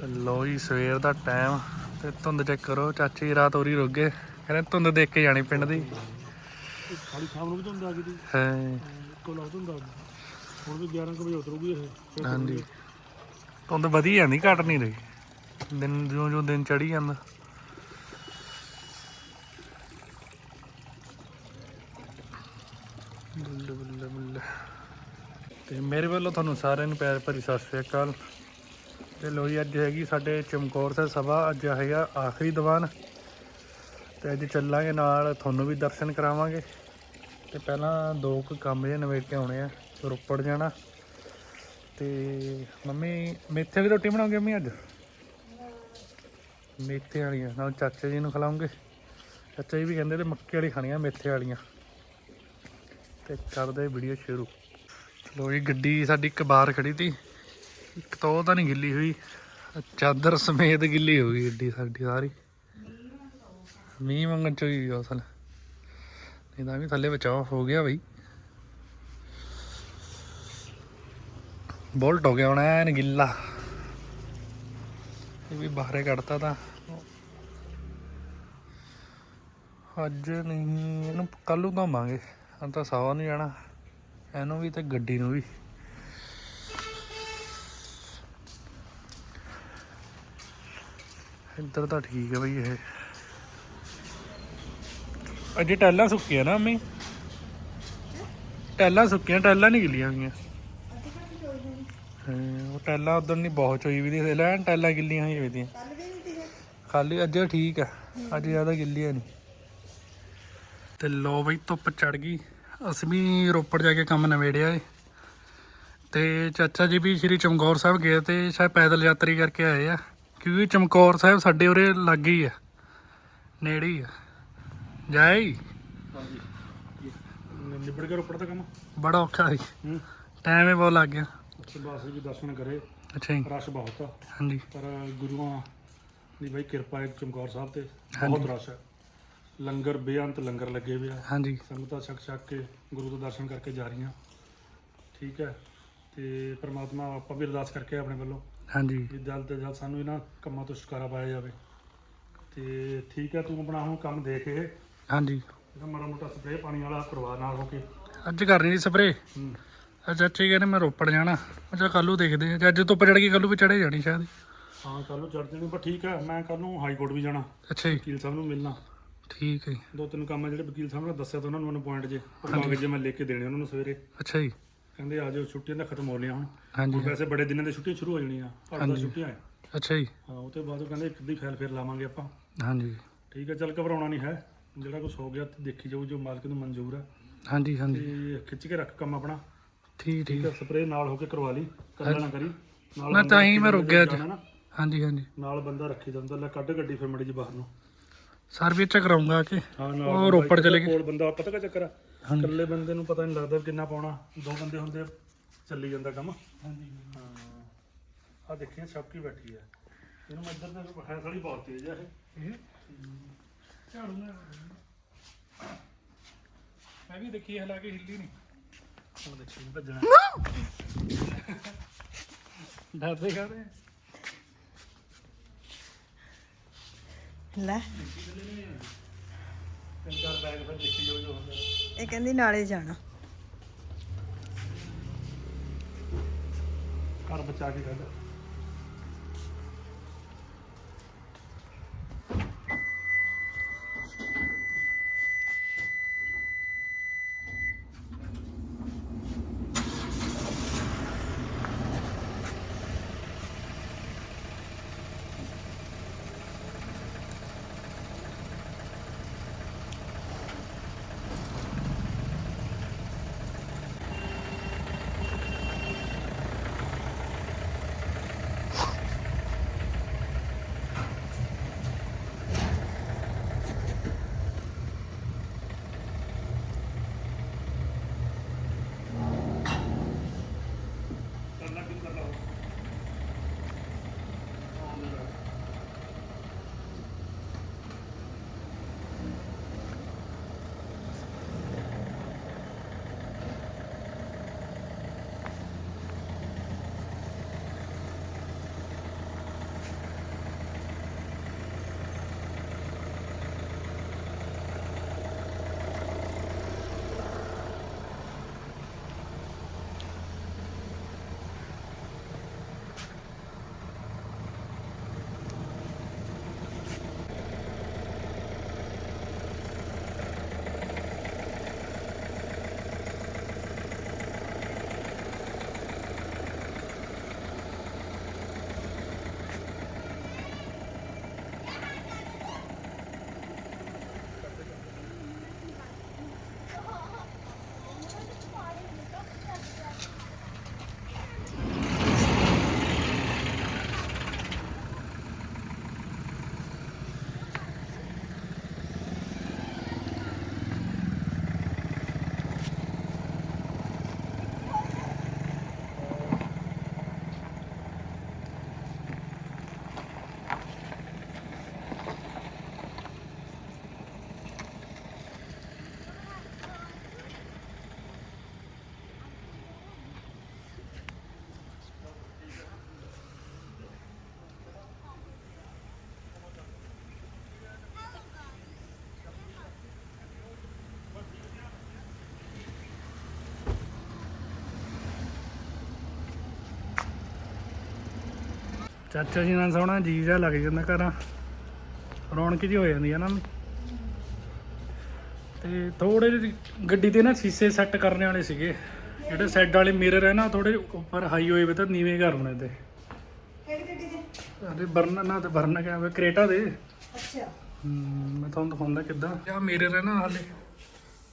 ਤੇ ਲੋ ਜੀ ਸਵੇਰ ਦਾ ਟਾਈਮ ਤੇ ਧੁੰਦ ਚੈੱਕ ਕਰੋ ਚਾਚੀ ਰਾਤ ਹੋਰੀ ਰੁਕ ਗਏ। ਕਹਿੰਦੇ ਧੁੰਦ ਦੇਖ ਕੇ ਜਾਣੀ ਪਿੰਡ ਦੀ। ਖਾਲੀ ਸ਼ਾਮ ਨੂੰ ਵੀ ਧੁੰਦ ਆ ਗਈ ਸੀ। ਹੈ। ਇੱਕੋ ਲੱਗ ਧੁੰਦ ਆ ਗਈ। ਹੁਣ ਵੀ 11 ਕੁ ਵਜੇ ਉਤਰੂਗੀ ਇਹ। ਫਿਰ ਹਾਂਜੀ। ਧੁੰਦ ਵਧੀ ਜਾਂਦੀ ਘਟ ਨਹੀਂ ਰਹੀ। ਦਿਨ ਜਿਉਂ ਜਿਉਂ ਦਿਨ ਚੜੀ ਜਾਂਦਾ। ਬੱਲੇ ਬੱਲੇ ਬੱਲੇ। ਤੇ ਮੇਰੇ ਵੱਲੋਂ ਤੁਹਾਨੂੰ ਸਾਰਿਆਂ ਨੂੰ ਪਿਆਰ ਭਰੀ ਸਤਿ ਸ੍ਰੀ ਅਕਾਲ। ਤੇ ਲੋ ਜੀ, ਅੱਜ ਹੈਗੀ ਸਾਡੇ ਚਮਕੌਰ ਸਾਹਿਬ ਸਭਾ, ਅੱਜ ਹੈਗਾ ਆਖਰੀ ਦੀਵਾਨ। ਤੇ ਅੱਜ ਚੱਲਾਂਗੇ ਨਾਲ, ਤੁਹਾਨੂੰ ਵੀ ਦਰਸ਼ਨ ਕਰਾਵਾਂਗੇ। ਤੇ ਪਹਿਲਾਂ ਦੋ ਕੁ ਕੰਮ ਜੇ ਨਵੇੜ ਕੇ ਆਉਣੇ ਆ, ਰੋਪੜ ਜਾਣਾ। ਤੇ ਮੰਮੀ, ਮੇਥੇ ਦੀ ਰੋਟੀ ਬਣਾਉਂਗੇ ਮੰਮੀ ਅੱਜ? ਮੇਥੇ ਵਾਲੀਆਂ, ਨਾਲ ਚਾਚਾ ਜੀ ਨੂੰ ਖਿਲਾਉਂਗੇ ਚਾਚਾ ਜੀ ਵੀ ਕਹਿੰਦੇ ਤੇ ਮੱਕੀ ਵਾਲੀ ਖਾਣੀਆਂ ਮੇਥੇ ਵਾਲੀਆਂ। ਤੇ ਕਰਦੇ ਵੀਡੀਓ ਸ਼ੁਰੂ। ਚਲੋ ਜੀ, ਗੱਡੀ ਸਾਡੀ ਇੱਕ ਬਾਹਰ ਖੜੀ ਤੀ। ਇੱਕ ਤਾਂ ਉਹ ਤਾਂ ਨਹੀਂ ਗਿੱਲੀ ਹੋਈ। ਚਾਦਰ ਸਮੇਤ ਗਿੱਲੀ ਹੋ ਗਈ ਗੱਡੀ ਸਾਡੀ ਸਾਰੀ। ਮੀਂਹ ਮੰਗਣ ਚ ਹੀ ਅਸਲ। ਨਹੀਂ ਤਾਂ ਵੀ ਥੱਲੇ ਬਚਾਓ ਹੋ ਗਿਆ ਬਈ। ਬੋਲਟ ਹੋ ਗਿਆ ਹੁਣ, ਐਨ ਗਿੱਲਾ। ਇਹ ਵੀ ਬਾਹਰੇ ਕੱਢਤਾ ਤਾਂ। ਅੱਜ ਨਹੀਂ, ਇਹਨੂੰ ਕੱਲੂ ਨੂੰ ਧੋਵਾਂਗੇ ਹੁਣ ਤਾਂ ਸਾਵਾ ਨੂੰ ਜਾਣਾ। ਇਹਨੂੰ ਵੀ ਤੇ ਗੱਡੀ ਨੂੰ ਵੀ। ਇੱਧਰ ਤਾਂ ਠੀਕ ਹੈ ਬਈ ਇਹ। ਅਜੇ ਟੈਲਾਂ ਸੁੱਕੀਆਂ ਨਾ ਅੰਮੀ ਟੈਲਾਂ ਸੁੱਕੀਆਂ ਟੈਲਾਂ ਨਹੀਂ ਗਿੱਲੀਆਂ ਹੋਈਆਂ। ਹਾਂ, ਉਹ ਟੈਲਾਂ ਉਧਰ ਨਹੀਂ ਬਹੁਤ ਚੋਈ ਵੀ ਦੀ ਲੈਣ ਟੈਲਾਂ ਗਿੱਲੀਆਂ ਹੋਈਆਂ ਵੇਦੀਆਂ ਖਾਲੀ ਅੱਜ ਠੀਕ ਆ ਅੱਜ ਜ਼ਿਆਦਾ ਗਿੱਲੀਆਂ ਨਹੀਂ। ਤੇ ਲੋ ਬਈ ਧੁੱਪ ਚੜ ਗਈ। ਅਸੀਂ ਵੀ ਰੋਪੜ ਜਾ ਕੇ ਕੰਮ ਨਵੇੜਿਆ ਏ। ਤੇ ਚਾਚਾ ਜੀ ਵੀ ਸ਼੍ਰੀ ਚਮਕੌਰ ਸਾਹਿਬ ਗਏ ਤੇ ਸ਼ਾਇਦ ਪੈਦਲ ਯਾਤਰੀ ਕਰਕੇ ਆਏ ਆ। ਕਿਉਂਕਿ ਚਮਕੌਰ ਸਾਹਿਬ ਸਾਡੇ ਉਰੇ ਲਾਗੇ ਹੀ ਆ ਨੇੜੇ ਹੀ ਆ। ਜਾਈ ਹਾਂਜੀ ਨਿਬੜ ਕੇ ਰੋਪੜ ਦਾ ਕੰਮ? ਬੜਾ ਔਖਾ ਸੀ। ਹੂੰ। ਟਾਈਮ ਹੀ ਬਹੁਤ ਲੱਗ ਗਿਆ। ਬਾਸ ਜੀ ਦਰਸ਼ਨ ਕਰੇ। ਅੱਛਾ ਜੀ। ਰਸ਼ ਬਹੁਤ ਆ। ਹਾਂਜੀ। ਪਰ ਗੁਰੂਆਂ ਦੀ ਬਈ ਕਿਰਪਾ ਹੈ ਚਮਕੌਰ ਸਾਹਿਬ ਤੇ। ਬਹੁਤ ਰਸ਼ ਹੈ। ਲੰਗਰ ਬੇਅੰਤ ਲੰਗਰ ਲੱਗੇ ਹੋਏ ਆ। ਹਾਂਜੀ। ਸੰਗਤਾਂ ਛਕ ਛਕ ਕੇ ਗੁਰੂ ਦੇ ਦਰਸ਼ਨ ਕਰਕੇ ਜਾ ਰਹੀਆਂ। ਠੀਕ ਹੈ। ਤੇ ਪ੍ਰਮਾਤਮਾ ਆਪਾਂ ਵੀ ਅਰਦਾਸ ਕਰਕੇ ਆਪਣੇ ਵੱਲੋਂ ਹਾਂਜੀ। ਵੀ ਜਲਦ ਤੋਂ ਜਲਦ ਸਾਨੂੰ ਇਹਨਾਂ ਕੰਮਾਂ ਤੋਂ ਛੁਟਕਾਰਾ ਪਾਇਆ ਜਾਵੇ। ਤੇ ਠੀਕ ਹੈ ਤੂੰ ਆਪਣਾ ਹੁਣ ਕੰਮ ਦੇਖ ਇਹ। ਹਾਂਜੀ। ਇਹਦਾ ਮਾੜਾ ਮੋਟਾ ਸਪਰੇਅ ਪਾਣੀ ਵਾਲਾ ਪਰਿਵਾਰ ਨਾਲ ਹੋ ਕੇ। ਅੱਜ ਕਰਨੀ ਸੀ ਸਪਰੇ ਹੂੰ। ਅੱਛਾ ਚਾਚੇ ਕਹਿੰਦੇ ਮੈਂ ਰੋਪੜ ਜਾਣਾ। ਅੱਛਾ ਕੱਲ੍ਹ ਨੂੰ ਦੇਖਦੇ ਆ ਜੇ ਅੱਜ ਧੁੱਪ ਚੜ ਗਈ ਕੱਲ੍ਹ ਨੂੰ ਵੀ ਚੜੇ ਜਾਣੀ ਸ਼ਾਇਦ। ਹਾਂ ਕੱਲ ਨੂੰ ਚੜ ਜਾਣੀ ਪਰ ਠੀਕ ਹੈ ਮੈਂ ਕੱਲ ਨੂੰ ਹਾਈ ਕੋਰਟ ਵੀ ਜਾਣਾ। ਅੱਛਾ ਜੀ। ਵਕੀਲ ਸਾਹਿਬ ਨੂੰ ਮਿਲਣਾ। ਠੀਕ ਹੈ ਜੀ, ਦੋ ਤਿੰਨ ਕੰਮ ਆ ਜਿਹੜੇ ਵਕੀਲ ਸਾਹਿਬ ਨੇ ਦੱਸਿਆ ਤਾਂ ਉਹਨਾਂ ਨੂੰ ਮੈਨੂੰ ਪੁਆਇੰਟ ਜੇ ਉਹ ਕਾਗਜ਼ ਜੇ ਮੈਂ ਲਿਖ ਕੇ ਦੇਣੇ ਉਹਨਾਂ ਨੂੰ ਸਵੇਰੇ। ਅੱਛਾ ਜੀ। ਕਹਿੰਦੇ ਆ ਜਾਓ ਛੁੱਟੀਆਂ ਤਾਂ ਖਤਮ ਹੋ ਰਹੀਆਂ ਹੁਣ। ਹਾਂਜੀ। ਹੁਣ ਵੈਸੇ ਬੜੇ ਦਿਨਾਂ ਦੇ ਛੁੱਟੀਆਂ ਸ਼ੁਰੂ ਹੋ ਜਾਣੀਆਂ ਦਸ ਹਾਂਜੀ। ਛੁੱਟੀਆਂ ਹੈ ਅੱਛਾ ਜੀ। ਹਾਂ ਉਹ ਤੋਂ ਬਾਅਦ ਉਹ ਕਹਿੰਦੇ ਇੱਕ ਦੀ ਫਾਈਲ ਫੇਰ ਲਾਵਾਂਗੇ ਆਪਾਂ। ਹਾਂਜੀ। ਠੀਕ ਹੈ ਚੱਲ ਘਬਰਾਉਣਾ ਨਹੀਂ ਹੈ। ਜਿਹੜਾ ਕੁਝ ਹੋ ਗਿਆ ਤੇ ਦੇਖੀ ਜਾਊ ਜੋ ਮਾਲਕ ਨੂੰ ਮਨਜ਼ੂਰ ਹੈ ਹਾਂਜੀ ਹਾਂਜੀ। ਤੇ ਖਿੱਚ ਕੇ ਰੱਖ ਕੰਮ ਆਪਣਾ। ਠੀਕ ਠੀਕ। ਠੀਕ ਹੈ ਸਪਰੇਅ ਨਾਲ ਹੋ ਕੇ ਕਰਵਾ ਲਈ ਕੱਲਾ ਨਾ ਕਰੀ। ਨਾਲ ਮੈਂ ਬੰਦਾ ਤਾਂ ਹੀ ਰੱਖੀ ਮੈਂ ਰੁਕ ਗਿਆ ਅੱਜ। ਜਾਣਾ ਨਾ, ਹਾਂਜੀ ਹਾਂਜੀ। ਨਾਲ ਬੰਦਾ ਰੱਖੀ ਜਾਂਦਾ ਲੈ ਕੱਢ ਗੱਡੀ ਫਿਰ ਮੜੀ ਜੀ ਬਾਹਰ ਨੂੰ। ਸਰਵਿਸ ਚ ਕਰਾਉਂਗਾ ਕਿ। ਹਾਂ ਨਾਲ ਉਹ ਬੰਦਾ ਰੋਪੜ ਚਲੇ ਗਏ। ਕੋਲ ਬੰਦਾ ਪਤਾ ਕਾ ਚੱਕਰ ਆ? ਹਾਂਜੀ। ਇਕੱਲੇ ਬੰਦੇ ਨੂੰ ਪਤਾ ਨਹੀਂ ਲੱਗਦਾ ਵੀ ਕਿੰਨਾ ਪਾਉਣਾ। ਦੋ ਬੰਦੇ ਹੁੰਦੇ ਆ, ਚੱਲੀ ਜਾਂਦਾ ਕੰਮ। ਹਾਂਜੀ। ਹਾਂ। ਆ ਦੇਖੀਏ ਸ਼ੌਕੀ ਬੈਠੀ ਹੈ ਇਹਨੂੰ ਮੈਂ ਇੱਧਰ ਤੇ ਹੈ ਥੋੜੀ ਬਹੁਤ ਤੇਜ਼ ਆ ਇਹ। ਇਹ? ਝਾੜੂ ਨਾਲ। ਮੈਂ ਵੀ ਦੇਖੀ ਹਲਾ ਕੇ ਹਿੱਲੀ ਨਹੀਂ। ਹੁਣ ਦੇਖੀ ਨੀ ਭੱਜਣਾ। ਡਰਦੇ ਕਾਹਦੇ ਲੈ। ਤਿੰਨ ਚਾਰ ਬੈਗ ਫਿਰ ਦੇਖੀ ਜੋ ਜੋ ਹੁੰਦਾ। ਇਹ ਕਹਿੰਦੀ ਨਾਲੇ ਜਾਣਾ। ਘਰ ਬਚਾ ਕੇ ਕੱਢ। ਚਾਚਾ ਜੀ ਨਾਲ ਸੋਹਣਾ ਜੀ ਜਾ ਲੱਗ ਜਾਂਦਾ ਘਰਾਂ। ਰੌਣਕ ਜੀ ਹੋ ਜਾਂਦੀ ਹੈ ਨਾ ਤੇ ਥੋੜੇ ਜਿਹੇ ਗੱਡੀ ਦੇ ਨਾ ਸ਼ੀਸ਼ੇ ਸੈੱਟ ਕਰਨ ਵਾਲੇ ਸੀਗੇ। ਜਿਹੜੇ ਸੈੱਟ ਵਾਲੇ ਮਿਰਰ ਹੈ ਨਾ ਥੋੜੇ ਉੱਪਰ ਹਾਈ ਹੋਏ ਵੇ ਤਾਂ ਨੀਵੇਂ ਕਰ ਹੋਣੇ ਤੇ। ਕਿਹੜੀ ਗੱਡੀ ਦੇ? ਅਰੇ ਬਰਨ ਨਾ ਤੇ ਬਰਨ ਹੋਇਆ ਕਰੇਟਾ ਦੇ। ਅੱਛਾ। ਮੈਂ ਤੁਹਾਨੂੰ ਦਿਖਾਉਂਦਾ ਕਿੱਦਾਂ। ਆ ਮਿਰਰ ਹੈ ਨਾ ਹਾਲੇ।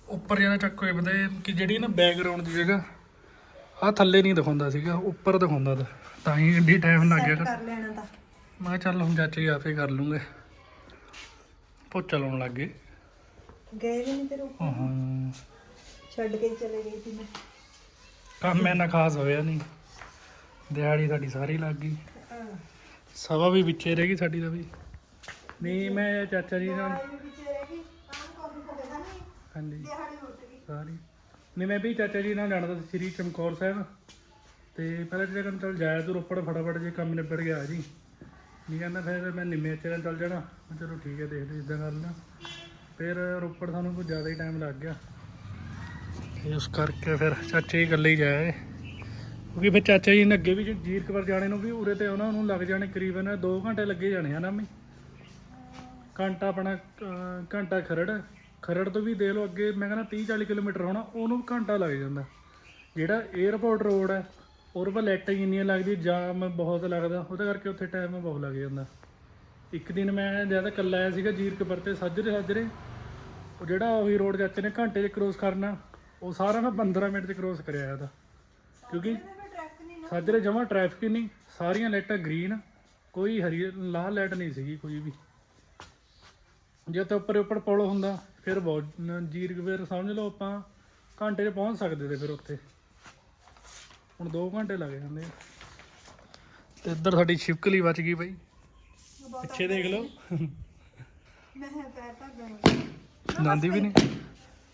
ਉੱਪਰ ਜ਼ਿਆਦਾ ਚੱਕ ਹੋਏ ਬਤੇ ਕਿ ਜਿਹੜੀ ਨਾ ਬੈਕਗ੍ਰਾਉਂਡ ਦੀ ਜਗ੍ਹਾ ਆ ਥੱਲੇ ਨਹੀਂ ਦਿਖਾਉਂਦਾ ਸੀਗਾ ਉੱਪਰ ਦਿਖਾਉਂਦਾ ਤਾ। ਤਾਂ ਹੀ ਏਡੀ ਟਾਈਮ ਲੱਗ ਗਿਆ। ਕਰ ਲੈਣਾ ਤਾਂ। ਮੈਂ ਕਿਹਾ ਚੱਲ ਹੁਣ ਚਾਚੇ ਜੀ ਆਪੇ ਕਰ ਲੂੰਗੇ। ਪੋਚਾ ਲਾਉਣ ਲੱਗ ਗਏ। ਗਏ ਵੀ ਨਹੀਂ ਤੇਰੇ ਉੱਪਰ ਹਾਂ ਛੱਡ ਕੇ ਹੀ ਚਲੇ ਗਈ ਸੀ ਮੈਂ। ਕੰਮ ਇੰਨਾ ਖਾਸ ਹੋਇਆ ਨਹੀਂ ਦਿਹਾੜੀ ਸਾਡੀ ਸਾਰੀ ਲੱਗ ਗਈ। ਸਵਾ ਵੀ ਵਿੱਚੇ ਰਹਿ ਗਈ ਸਾਡੀ ਦਾ ਵੀ। ਨਹੀਂ ਮੈਂ ਚਾਚਾ ਜੀ ਨਾਲ ਦਾ ਹਾਂਜੀ। ਸਾਰੀ। ਨਹੀਂ ਮੈਂ ਵੀ ਚਾਚਾ ਜੀ ਨਾਲ ਜਾਣਾ ਸੀ ਸ੍ਰੀ ਚਮਕੌਰ ਸਾਹਿਬ। ਤੇ ਪਹਿਲਾਂ ਜਿਹੜਾ ਕਹਿੰਦਾ ਚੱਲ ਜਾਇਆ ਤੂੰ ਰੋਪੜ ਫਟਾਫਟ ਜੇ ਕੰਮ ਨਿਬੜ ਗਿਆ ਜੀ। ਨਹੀਂ ਕਹਿੰਦਾ ਫਿਰ ਮੈਂ ਨਿੰਮੇ ਚ ਚੱਲ ਜਾਣਾ। ਮੈਂ ਚਲੋ ਠੀਕ ਹੈ, ਦੇਖਦੇ ਇਦਾਂ ਕਰ ਲੈਣਾ ਫਿਰ ਰੋਪੜ ਸਾਨੂੰ ਕੋਈ ਜ਼ਿਆਦਾ ਹੀ ਟਾਈਮ ਲੱਗ ਗਿਆ। ਤੇ ਉਸ ਕਰਕੇ ਫਿਰ ਚਾਚੇ ਹੀ ਇਕੱਲੇ ਹੀ ਜਾਏ ਕਿਉਂਕਿ ਫਿਰ ਚਾਚਾ ਜੀ ਨੇ ਅੱਗੇ ਵੀ ਜੀਰਕਪੁਰ ਜਾਣੇ ਨੂੰ ਵੀ ਉਰੇ ਤੇ ਉਹਨਾਂ ਨੂੰ ਲੱਗ ਜਾਣੇ ਕਰੀਬਨ 2 ਘੰਟੇ ਲੱਗੇ ਜਾਣੇ ਹਨਾ ਮੈਂ ਘੰਟਾ ਆਪਣਾ ਘੰਟਾ ਖਰੜ। ਖਰੜ ਤੋਂ ਵੀ ਦੇ ਲਓ ਅੱਗੇ ਮੈਂ ਕਹਿੰਦਾ 30 40 ਕਿਲੋਮੀਟਰ ਹੋਣਾ, ਉਹਨੂੰ ਘੰਟਾ ਲੱਗ ਜਾਂਦਾ। ਜਿਹੜਾ 에어ਪੋਰਟ ਰੋਡ ਹੈ ਉਹਦੇ ਪਰ ਲਾਈਟਾਂ ਹੀ ਇੰਨੀਆਂ ਲੱਗਦੀ, ਜਾਮ ਬਹੁਤ ਲੱਗਦਾ। ਉਹਦੇ ਕਰਕੇ ਉੱਥੇ ਟਾਈਮ ਬਹੁਤ ਲੱਗ ਜਾਂਦਾ। ਇੱਕ ਦਿਨ ਮੈਂ ਜ਼ਿਆਦਾ ਇਕੱਲਾ ਆਇਆ ਸੀਗਾ ਜੀਰਕਪੁਰ ਤੇ, ਸਾਜਰੇ ਸਾਜਰੇ, ਉਹ ਜਿਹੜਾ ਉਹੀ ਰੋਡ ਚਾਚੇ ਨੇ ਘੰਟੇ 'ਚ ਕ੍ਰੋਸ ਕਰਨਾ, ਉਹ ਸਾਰਾ ਮੈਂ 15 ਮਿੰਟ 'ਚ ਕ੍ਰੋਸ ਕਰਿਆ ਆਇਆ ਕਿਉਂਕਿ ਸਾਜਰੇ ਜਮਾ ਟ੍ਰੈਫਿਕ ਹੀ ਨਹੀਂ, ਸਾਰੀਆਂ ਲਾਈਟਾਂ ਗ੍ਰੀਨ ਕੋਈ ਹਰੀ, ਲਾਲ ਲਾਈਟ ਨਹੀਂ ਸੀਗੀ ਕੋਈ ਵੀ। ਜੇ ਤਾਂ ਉੱਪਰ ਉੱਪਰ ਪੁਲ ਹੁੰਦਾ, ਫਿਰ ਬਹੁਤ ਨ- ਜੀਰਕ ਫਿਰ ਸਮਝ ਲਓ ਆਪਾਂ, ਘੰਟੇ 'ਚ ਪਹੁੰਚ ਸਕਦੇ ਤੇ ਫਿਰ ਉੱਥੇ। ਹੁਣ 2 ਘੰਟੇ ਲੱਗ ਜਾਂਦੇ ਆ। ਤੇ ਇੱਧਰ ਸਾਡੀ ਛਿਪਕਲੀ ਬਚ ਗਈ ਬਾਈ। ਪਿੱਛੇ ਦੇਖ ਲਓ। ਮੈਂ ਪੈਰ ਤਾਂ ਗਏ ਜਾਂਦੀ ਵੀ ਨਹੀਂ।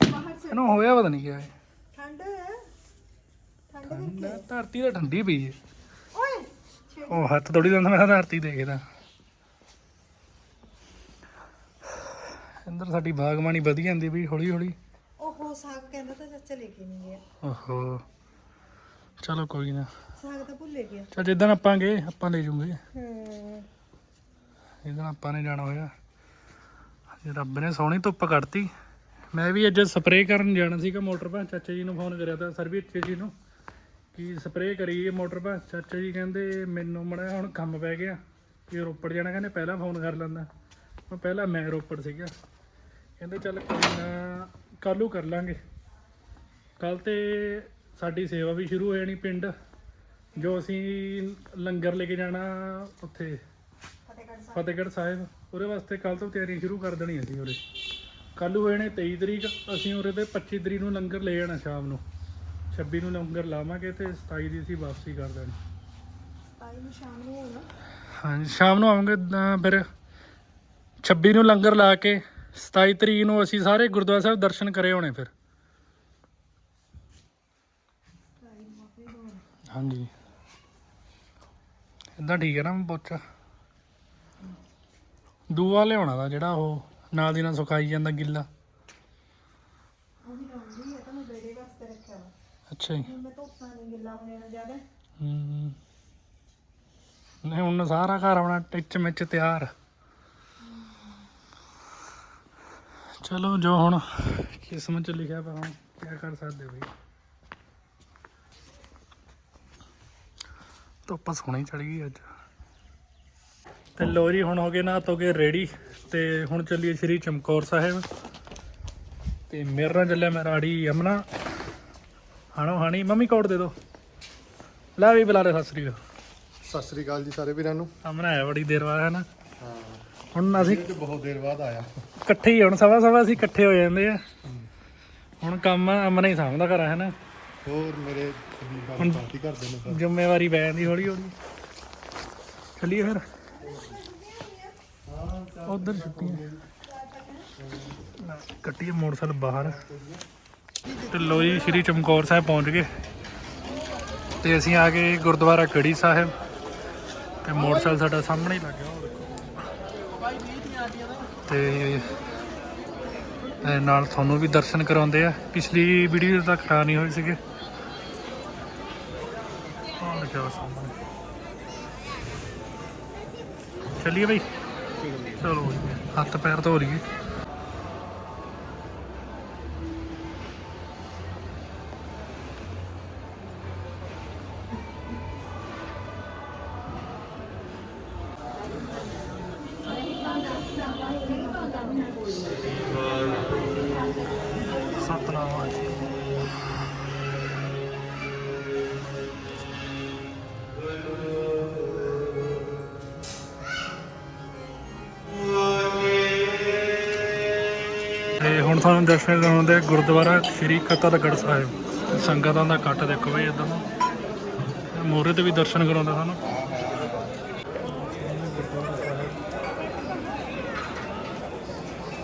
ਬਾਹਰ ਸੇ ਇਹਨੂੰ ਹੋਇਆ ਪਤਾ ਨਹੀਂ ਕਿਆ ਹੈ ਠੰਡ ਠੰਡ ਠੰਡ- ਧਰਤੀ ਤਾਂ ਠੰਡੀ ਪਈ ਹੈ ਓਏ! ਉਹ ਹੱਥ ਥੋੜੀ ਦਿੰਦਾ ਮੈਂ ਧਰਤੀ ਦੇਖਦਾ। ਅੰਦਰ ਸਾਡੀ ਬਾਗਬਾਨੀ ਵਧ ਜਾਂਦੀ ਵੀ ਹੌਲੀ ਹੌਲੀ ਓਹੋ ਸਾਗ ਕਹਿੰਦਾ ਤਾਂ ਚਾਚਾ ਲੈ ਕੇ ਨਹੀਂ ਗਿਆ। ਓਹੋ। ਚਲੋ ਕੋਈ ਨਾ। ਸਾਗ ਤਾਂ ਭੁੱਲੇ ਗਿਆ। ਚਲ ਜਿੱਦਣ ਆਪਾਂ ਗਏ ਆਪਾਂ ਲੈ ਜੂਗੇ। ਹੂੰ। ਜਿੱਦਣ ਆਪਾਂ ਨੇ ਜਾਣਾ ਹੋਇਆ। ਅੱਜ ਰੱਬ ਨੇ ਸੋਹਣੀ ਧੁੱਪ ਕੱਢਤੀ। ਮੈਂ ਵੀ ਅੱਜ ਸਪਰੇਅ ਕਰਨ ਜਾਣਾ ਸੀਗਾ ਮੋਟਰ ਪਾ ਚਾਚਾ ਜੀ ਨੂੰ ਫੋਨ ਕਰਿਆ ਤਾਂ ਸਰਵਿਸ ਜੀ ਨੂੰ ਕਿ ਸਪਰੇਅ ਕਰੀਏ ਮੋਟਰ ਪਾ ਚਾਚਾ ਜੀ ਕਹਿੰਦੇ ਮੈਨੂੰ ਮੜਾ ਹੁਣ ਕੰਮ ਪੈ ਗਿਆ। ਕਿ ਰੋਪੜ ਜਾਣਾ ਕਹਿੰਦੇ ਪਹਿਲਾਂ ਫੋਨ ਕਰ ਲੈਂਦਾ। ਮੈਂ ਪਹਿਲਾਂ ਮੈਂ ਰੋਪੜ ਸੀਗਾ। ਕਹਿੰਦੇ ਚੱਲ ਕੋਈ ਨੂੰ ਕਰ ਲਾਂਗੇ। ਕੱਲ ਤੇ ਸਾਡੀ ਸੇਵਾ ਵੀ ਸ਼ੁਰੂ ਹੋ ਜਾਣੀ ਪਿੰਡ ਜੋ ਅਸੀਂ ਲੰਗਰ ਲੈ ਕੇ ਜਾਣਾ ਉੱਥੇ। ਫਤਿਹਗੜ੍ਹ ਸਾਹਿਬ। ਉਹਦੇ ਵਾਸਤੇ ਕੱਲ ਤੋਂ ਤਿਆਰੀ ਸ਼ੁਰੂ ਕਰ ਦੇਣੀ ਅਸੀਂ ਉਰੇ। ਕੱਲ ਹੋਏ ਨੇ 23 ਤਰੀਕ ਅਸੀਂ ਉਰੇ ਤੇ 25 ਤਰੀਕ ਨੂੰ ਲੰਗਰ ਲੈ ਜਾਣਾ ਸ਼ਾਮ ਨੂੰ। 26 ਨੂੰ ਲੰਗਰ ਲਾਵਾਂਗੇ ਤੇ 27 ਦੀ ਅਸੀਂ ਵਾਪਸੀ ਕਰ ਦੇਣੀ। ਤਾਈ ਨੂੰ ਸ਼ਾਮ ਨੂੰ ਹੋਣਾ। ਹਾਂਜੀ ਸ਼ਾਮ ਨੂੰ ਆਵਾਂਗੇ ਫਿਰ 26 ਨੂੰ ਲੰਗਰ ਲਾ ਕੇ 27 ਤਰੀਕ ਨੂੰ ਅਸੀਂ ਸਾਰੇ ਗੁਰਦੁਆਰਾ ਸਾਹਿਬ ਦਰਸ਼ਨ ਕਰੇ ਹੋਣੇ ਫਿਰ। ਹਾਂਜੀ। ਇਦਾਂ ਠੀਕ ਹੈ ਨਾ ਪੋਚਾ ਦੂਆ ਲਿਆਉਣਾ ਦਾ ਜਿਹੜਾ ਉਹ ਨਾਲ ਦੀ ਨਾਲ ਸੁਕਾਈ ਜਾਂਦਾ ਗਿੱਲਾ। ਅੱਛਾ ਜੀ। ਹੋ। ਨਹੀਂ ਹੁਣ ਸਾਰਾ ਘਰ ਆਪਣਾ ਟਿਚ ਮਿਚ ਤਿਆਰ। ਚਲੋ ਜੋ ਹੁਣ ਕਿਸਮਤ ਚ ਲਿਖਿਆ ਪਿਆ ਹੁਣ ਕੀ ਕਰ ਸਕਦੇ ਬਈ। ਧੁੱਪ ਸੋਹਣੀ ਚੜ ਗਈ ਅੱਜ। ਤੇ ਲੋ ਜੀ ਹੁਣ ਹੋ ਗਏ ਨਾ ਕੇ ਰੈਡੀ ਤੇ ਹੁਣ ਚੱਲੀਏ ਸ਼੍ਰੀ ਚਮਕੌਰ ਸਾਹਿਬ। ਤੇ ਮੇਰੇ ਨਾਲ ਚੱਲਿਆ ਮੈਂ ਰਾੜੀ ਅਮਨਾ। ਹਾਣੋ ਹਾਣੀ ਮੰਮੀ ਕੋਡ ਦੇ ਦੋ। ਲੈ ਵੀ ਬੁਲਾ ਦੇ ਸਤਿ ਸ੍ਰੀ ਅਕਾਲ। ਸਤਿ ਸ੍ਰੀ ਅਕਾਲ ਜੀ ਸਾਰੇ ਵੀਰਾਂ ਨੂੰ। ਅਮਨ ਆਇਆ ਬੜੀ ਦੇਰ ਬਾਅਦ ਹੈ ਨਾ ਹਾਂ। ਹੁਣ ਅਸੀਂ ਤੇ ਬਹੁਤ ਦੇਰ ਬਾਅਦ ਆਇਆ। ਇਕੱਠੇ ਹੀ ਹੁਣ ਸਵਾ ਸਵਾ ਅਸੀਂ ਇਕੱਠੇ ਹੋ ਜਾਂਦੇ ਆ। ਹੁਣ ਕੰਮ ਅਮਨ ਹੀ ਸਾਂਭਦਾ ਘਰ ਹੈ ਨਾ ਹੋਰ ਮੇਰੇ ਪਾਰਟੀ ਕਰਦੇ ਨੇ ਸਭ। ਜ਼ਿੰਮੇਵਾਰੀ ਪੈ ਜਾਂਦੀ ਹੌਲੀ ਹੌਲੀ। ਚੱਲੀਏ ਫਿਰ। ਉਧਰ ਛੁੱਟੀਆਂ। ਨਾ, ਕੱਟੀਏ ਮੋਟਰਸਾਈਕਲ ਬਾਹਰ। ਤੇ ਲੋ ਜੀ ਸ਼੍ਰੀ ਚਮਕੌਰ ਸਾਹਿਬ ਪਹੁੰਚ ਗਏ। ਤੇ ਅਸੀਂ ਆ ਗਏ ਗੁਰਦੁਆਰਾ ਕੜੀ ਸਾਹਿਬ। ਤੇ ਮੋਟਰਸਾਈਕਲ ਸਾਡਾ ਸਾਹਮਣੇ ਹੀ ਲੱਗਿਆ ਤੇ ਨਾਲ ਤੁਹਾਨੂੰ ਵੀ ਦਰਸ਼ਨ ਕਰਾਉਂਦੇ ਆ। ਪਿਛਲੀ ਵੀਡੀਓ ਤਾਂ ਕਰਾ ਨਹੀਂ ਹੋਏ ਸੀਗੇ। ਆਹ ਲਿਖਿਆ ਹੋਇਆ ਸਾਹਮਣੇ ਚੱਲੀਏ ਬਈ ਚਲੋ ਜੀ, ਹੱਥ ਪੈਰ ਧੋ ਲਈਏ ਸਤਨਾਮ ਤੁਹਾਨੂੰ ਦਰਸ਼ਨ ਕਰਾਉਂਦੇ ਗੁਰਦੁਆਰਾ ਸ਼੍ਰੀ ਕਤਲਗੜ੍ਹ ਸਾਹਿਬ। ਸੰਗਤਾਂ ਦਾ ਕੱਟ ਦੇਖੋ ਬਈ ਇਦਾਂ ਮੋਰੇ ਤੇ ਵੀ ਦਰਸ਼ਨ ਕਰਾਉਂਦਾ ਤੁਹਾਨੂੰ।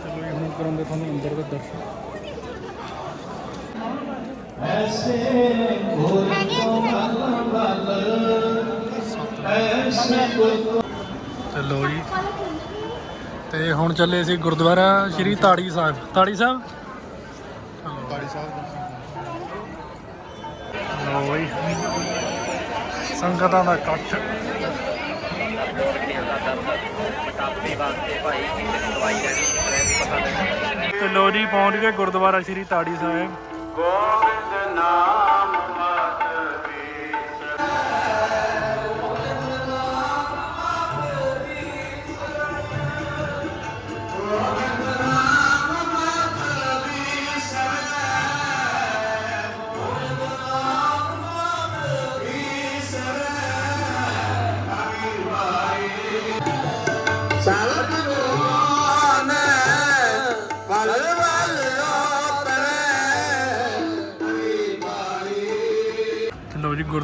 ਚਲੋ ਹੁਣ ਕਰਾਉਂਦੇ ਤੁਹਾਨੂੰ ਅੰਦਰ ਦੇ ਦਰਸ਼ਨ। ਤੇ ਲੋ ਜੀ। ਤੇ ਹੁਣ ਚੱਲੇ ਅਸੀਂ ਗੁਰਦੁਆਰਾ ਸ਼੍ਰੀ ਤਾੜੀ ਸਾਹਿਬ। ਤਾੜੀ ਸਾਹਿਬ? ਬਾੜੀ ਸਾਹਿਬ ਲੋ ਸੰਗਤਾਂ ਦਾ ਇਕੱਠ। ਤੇ ਲੋ ਜੀ ਪਹੁੰਚ ਗਏ ਗੁਰਦੁਆਰਾ ਸ਼੍ਰੀ ਤਾੜੀ ਸਾਹਿਬ। ਤੇ ਲੋ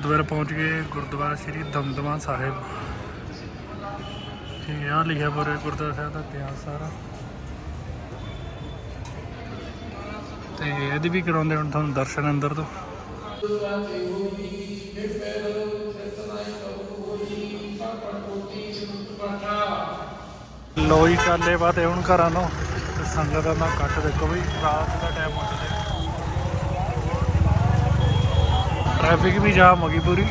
ਗੁਰਦੁਆਰਾ ਪਹੁੰਚ ਗਏ ਗੁਰਦੁਆਰਾ ਸ਼੍ਰੀ ਦਮਦਮਾ ਸਾਹਿਬ। ਤੇ ਆ ਲਿਖਿਆ ਪਰ ਗੁਰਦੁਆਰਾ ਸਾਹਿਬ ਦਾ ਇਤਿਹਾਸ ਸਾਰਾ। ਤੇ ਇਹਦੀ ਵੀ ਕਰਾਉਂਦੇ ਹੁਣ ਤੁਹਾਨੂੰ ਦਰਸ਼ਨ ਅੰਦਰ ਤੋਂ। ਲੋ ਜੀ, ਚੱਲੇ ਹੁਣ ਘਰਾਂ ਨੂੰ। ਤੇ ਸੰਗਤਾਂ ਦਾ ਕੱਟ ਦੇਖੋ ਵੀ, ਰਾਤ ਦਾ ਟਾਈਮ ਹੋ ਚੱਲਿਆ ਟ੍ਰੈਫਿਕ ਵੀ ਜਾਮ ਹੋ ਗਈ ਪੂਰੀ।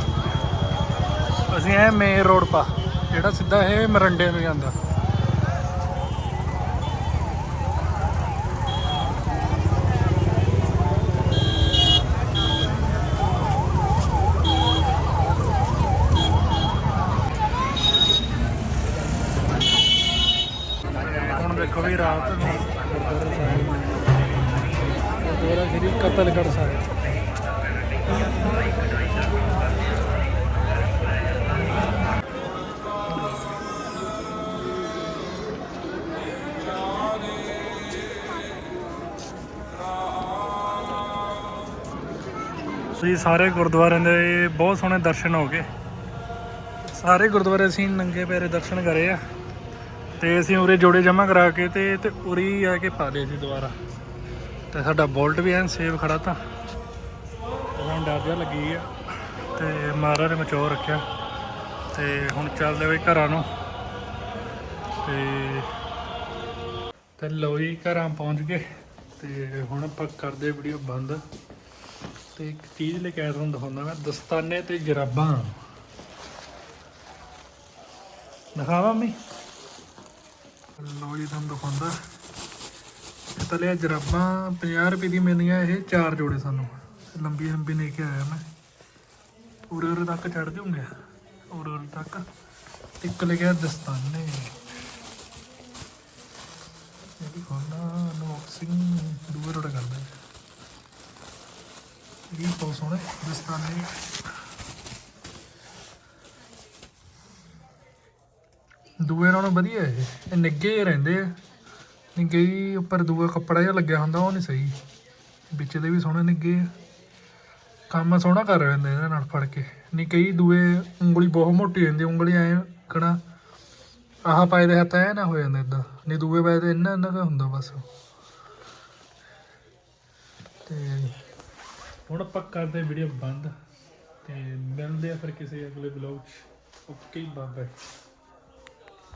ਅਸੀਂ ਐ ਮੇਨ ਰੋਡ ਪਾ, ਜਿਹੜਾ ਸਿੱਧਾ ਇਹ ਮਰੰਡੇ ਨੂੰ ਜਾਂਦਾ। ਹੁਣ ਦੇਖੋ ਵੀ ਰਾਤ ਨੂੰ। ਗੁਰਦੁਆਰਾ ਸਾਹਿਬ ਗੁਰਦੁਆਰਾ ਸ਼੍ਰੀ ਕਤਲਗੜ੍ਹ ਸਾਹਿਬ ਤੁਸੀਂ ਸਾਰੇ ਗੁਰਦੁਆਰਿਆਂ ਦੇ ਬਹੁਤ ਸੋਹਣੇ ਦਰਸ਼ਨ ਹੋ ਗਏ। ਸਾਰੇ ਗੁਰਦੁਆਰੇ ਅਸੀਂ ਨੰਗੇ ਪੈਰੇ ਦਰਸ਼ਨ ਕਰੇ ਆ। ਤੇ ਅਸੀਂ ਉਰੇ ਜੋੜੇ ਜਮ੍ਹਾਂ ਕਰਾ ਕੇ ਤੇ ਤੇ ਉਰੇ ਆ ਕੇ ਪਾ ਲਏ ਸੀ ਦੁਬਾਰਾ। ਤੇ ਸਾਡਾ ਬੋਲਟ ਵੀ ਐਨ ਸੇਵ ਖੜਾ ਤਾਂ। ਹੁਣ ਡਰ ਜਿਹਾ ਲੱਗੀ ਆ। ਤੇ ਮਹਾਰਾਜ ਨੇ ਮਚੋ ਰੱਖਿਆ। ਤੇ ਹੁਣ ਚੱਲਦੇ ਹੋਏ ਘਰਾਂ ਨੂੰ। ਤੇ ਤੇ ਲੋ ਜੀ ਘਰਾਂ ਪਹੁੰਚ ਗਏ। ਤੇ ਹੁਣ ਆਪਾਂ ਕਰਦੇ ਵੀਡੀਓ ਬੰਦ। ਤੇ ਇੱਕ ਚੀਜ਼ ਲੈ ਕੇ ਆਇਆ ਤੁਹਾਨੂੰ ਦਿਖਾਉਂਦਾ ਮੈਂ, ਦਸਤਾਨੇ ਤੇ ਜਰਾਬਾਂ। ਦਿਖਾਵਾਂ ਮੈਂ ਲੋ ਜੀ ਤੁਹਾਨੂੰ ਦਿਖਾਉਂਦਾ। ਇਹ ਤਾਂ ਲਿਆ ਜਰਾਬਾਂ 50 ਰੁਪਏ ਦੀ ਮਿਲਦੀਆਂ ਇਹ ਚਾਰ ਜੋੜੇ ਸਾਨੂੰ। ਲੰਬੀ ਲੰਬੀ ਲੈ ਕੇ ਆਇਆ ਮੈਂ। ਉਰੇ ਉਰੇ ਤੱਕ ਚੜ ਜੂਗੇ। ਉਰੇ ਉਰੇ ਤੱਕ। ਇੱਕ ਲੈ ਗਿਆ ਦਸਤਾਨੇ। ਇਹ ਵੀ ਅਨਬਾਕਸਿੰਗ ਦੂਰ ਰੋੜਾ ਕਰਦਾ ਇਹ ਬਹੁਤ ਸੋਹਣੇ ਦਸਤਾਨੇ। ਦੂਏ ਨਾਲੋਂ ਵਧੀਆ ਇਹ। ਇਹ ਨਿੱਗੇ ਜਿਹੇ ਰਹਿੰਦੇ ਆ। ਨਿੱਗੇ ਹੀ ਉੱਪਰ ਦੂਆ ਕੱਪੜਾ ਜਿਹਾ ਲੱਗਿਆ ਹੁੰਦਾ, ਉਹ ਨਹੀਂ ਸਹੀ। ਵਿੱਚ ਦੇ ਵੀ ਸੋਹਣੇ ਨਿੱਗੇ ਆ। ਕੰਮ ਸੋਹਣਾ ਕਰ ਰਹੇ ਨੇ ਇਹਨਾਂ ਨਾਲ ਫੜ ਕੇ। ਨਹੀਂ, ਕਈ ਦੂਏ ਉਂਗਲੀ ਬਹੁਤ ਮੋਟੀ ਹੁੰਦੀ ਉਂਗਲੀ ਐ ਕਣਾ ਆਹ ਪਾਏ ਦੇ ਹੱਥ ਐ ਨਾ ਹੋ ਜਾਂਦਾ ਇਦਾਂ ਨਹੀਂ, ਦੂਏ ਪਾਏ ਤੇ ਇੰਨਾ ਇੰਨਾ ਕੁ ਹੁੰਦਾ ਬਸ। ਤੇ ਹੁਣ ਆਪਾਂ ਕਰਦੇ ਵੀਡੀਓ ਬੰਦ, ਤੇ ਮਿਲਦੇ ਆ ਫਿਰ ਕਿਸੇ ਅਗਲੇ ਵਲੌਗ 'ਚ। Okay bye